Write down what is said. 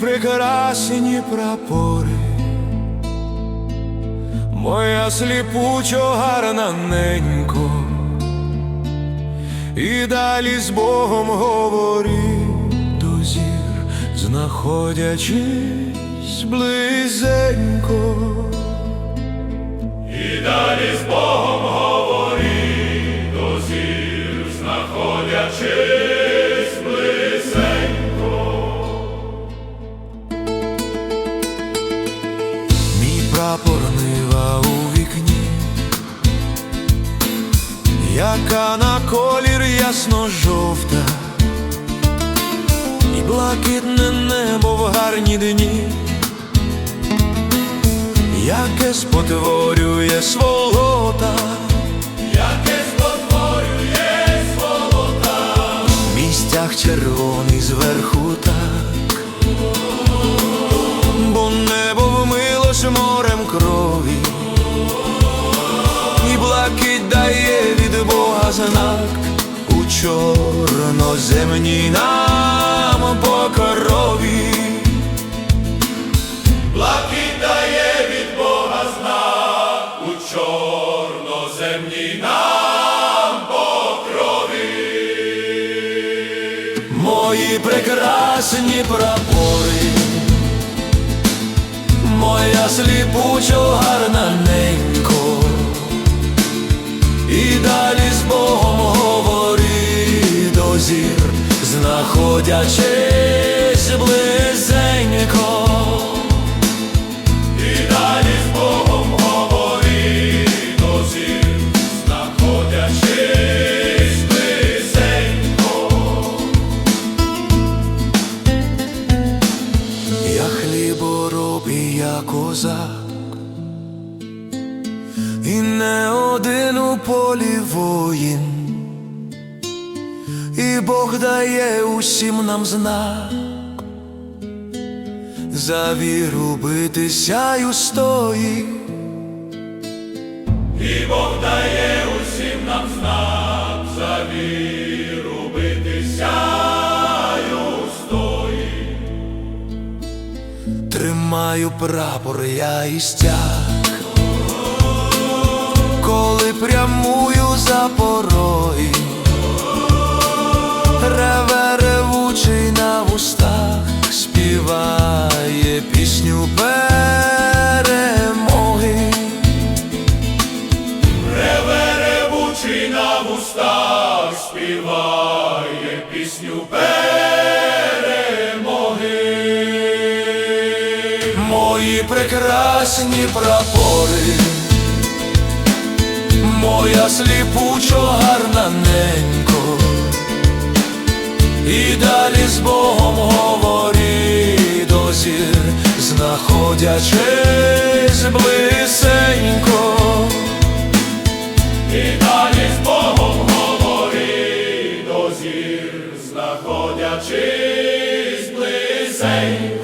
прекрасні прапори, моя сліпучо гарна ненько, і далі з Богом говори до зір, знаходячись близенько. І далі з Богом ясно-жовта, і блакитне небо в гарні дні, яке спотворює сволота, Яке спотворює сволота, в містях червоний зверху так, бо небо вмилось морем крові, і блакить дає від Бога знак у чорноземній нам покрові. блакить дає від Бога знак у чорноземній нам покрові. Мої прекрасні прапори, моя сліпучо гарна ненько, і далі знаходячись близенько. І далі з Богом говори, до зір, знаходячись близенько. Я хлібороб і я козак, і не один у полі воїн, Бог дає усім нам знак, за віру битися й устої, І Бог дає усім нам знак. За віру битися й устої. тримаю прапор я і стяг, мої прекрасні прапори, моя сліпучо гарнаненько, і далі з Богом говори до зір, знаходячись блисенько, і далі з Богом говори до зір, знаходячись блисенько.